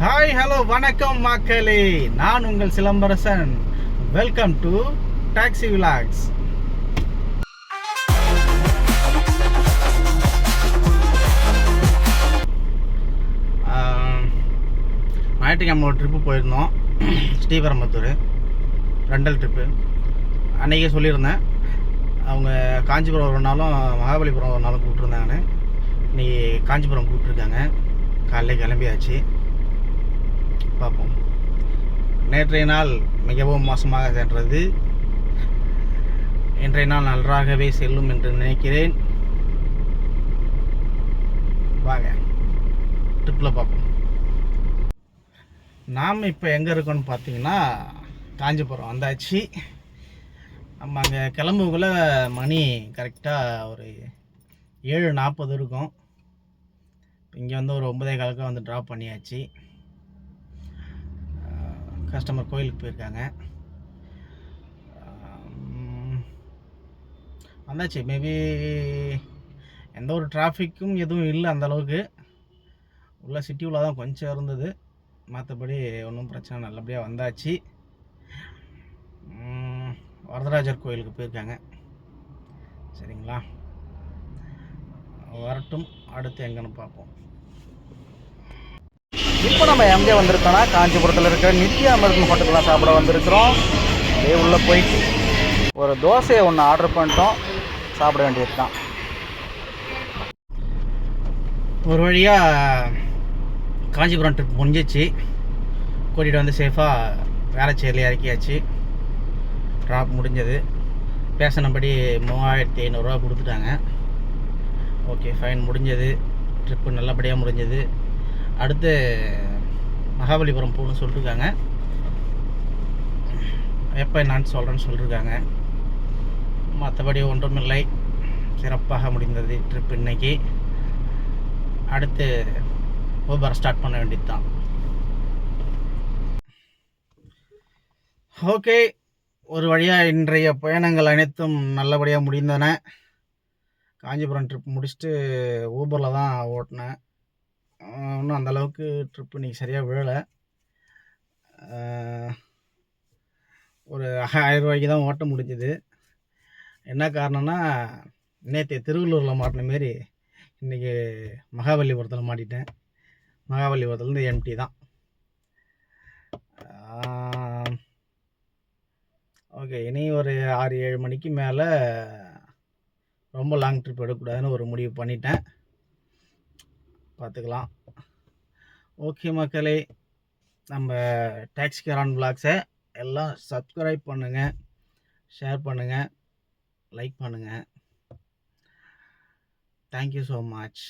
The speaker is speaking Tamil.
ஹாய் ஹலோ வணக்கம் மக்களே. நான் உங்கள் Silambarasan. Welcome to taxi vlogs ஞாயிற்றுக்கிழமை ஒரு ட்ரிப்பு போயிருந்தோம். ஸ்ரீபெரம்பத்தூர் ரெண்டல் ட்ரிப்பு அன்றைக்கே சொல்லியிருந்தேன். அவங்க காஞ்சிபுரம் ஒரு நாளும் மகாபலிபுரம் ஒரு நாளும் கூப்பிட்ருந்தாங்கன்னு இன்னைக்கு காஞ்சிபுரம் கூப்பிட்ருக்காங்க காலையில் கிளம்பியாச்சு. பார்ப்போம். நேற்றைய நாள் மிகவும் மோசமாக சென்றது. இன்றைய நாள் நன்றாகவே செல்லும் என்று நினைக்கிறேன். வாங்க ட்ரிப்பில் பார்ப்போம். நாம் இப்போ எங்கே இருக்கோம்னு பார்த்தீங்கன்னா காஞ்சிபுரம் வந்தாச்சு. நம்ம அங்கே கிளம்புக்குள்ள மணி கரெக்டாக ஒரு ஏழு நாற்பது இருக்கும். இங்கே வந்து ஒரு ஒன்பதே காலுக்கு வந்து ட்ராப் பண்ணியாச்சு. கஸ்டமர் கோயிலுக்கு போயிருக்காங்க. வந்தாச்சு. மேபி எந்த ஒரு டிராஃபிக்கும் எதுவும் இல்லை அந்தளவுக்கு உள்ள சிட்டி உள்ள தான் கொஞ்சம் இருந்தது. மற்றபடி ஒன்றும் பிரச்சனை நல்லபடியாக வந்தாச்சு. வரதராஜர் கோயிலுக்கு போயிருக்காங்க. சரிங்களா? வரட்டும். அடுத்து எங்கன்னு பார்ப்போம். இப்போ நம்ம எங்கே வந்திருக்கோம்னா காஞ்சிபுரத்தில் இருக்கிற நித்யா அமிர்தம் ஹோட்டலில் சாப்பிட வந்திருக்கிறோம். அப்படியே உள்ளே போயிட்டு ஒரு தோசையை ஒன்று ஆர்டர் பண்ணிட்டோம். சாப்பிட வேண்டியது தான் ஒரு வழியாக காஞ்சிபுரம் ட்ரிப் முடிஞ்சிச்சு. கூட்டிகிட்டு வந்து சேஃபாக வேளச்சேரியில் இறக்கியாச்சு. ட்ராப் முடிஞ்சது. பேசினபடி மூவாயிரத்தி ஐநூறுரூவா கொடுத்துட்டாங்க. ஓகே ஃபைன் முடிஞ்சது. ட்ரிப்பு நல்லபடியாக முடிஞ்சது. அடுத்து மகாபலிபுரம் போகணும்னு சொல்லிருக்காங்க. எப்போ என்னான்னு சொல்கிறேன்னு சொல்லியிருக்காங்க மற்றபடி ஒன்றுமில்லை சிறப்பாக முடிந்தது ட்ரிப் இன்றைக்கி அடுத்து ஊபர் ஸ்டார்ட் பண்ண வேண்டியது தான் ஓகே ஒரு வழியாக இன்றைய பயணங்கள் அனைத்தும் நல்லபடியாக முடிந்தன. காஞ்சிபுரம் ட்ரிப் முடிச்சுட்டு ஊபரில் தான் ஓட்டினேன். இன்னும் அந்தளவுக்கு ட்ரிப்பு ட்ரிப் இன்னைக்கு சரியாக விழலை. ஒரு ஆயிரம் ரூபாய்க்கு தான் ஓட்ட முடிஞ்சுது. என்ன காரணம்னா நேற்று திருவள்ளூரில் மாட்டின மாரி இன்றைக்கி மகாபலிபுரத்தில் மாட்டிட்டேன். மகாபலிபுரத்துலேருந்து எம்டி தான். ஓகே இனி ஒரு ஆறு ஏழு மணிக்கு மேலே ரொம்ப லாங் ட்ரிப் எடுக்கக்கூடாதுன்னு ஒரு முடிவு பண்ணிட்டேன். பார்த்துக்கலாம். ஓகே மக்களே நம்ம டாக்ஸி கேரான் பிளாக்ஸை எல்லாம் சப்ஸ்கிரைப் பண்ணுங்கள் ஷேர் பண்ணுங்கள் லைக் பண்ணுங்கள் தேங்க்யூ ஸோ மச்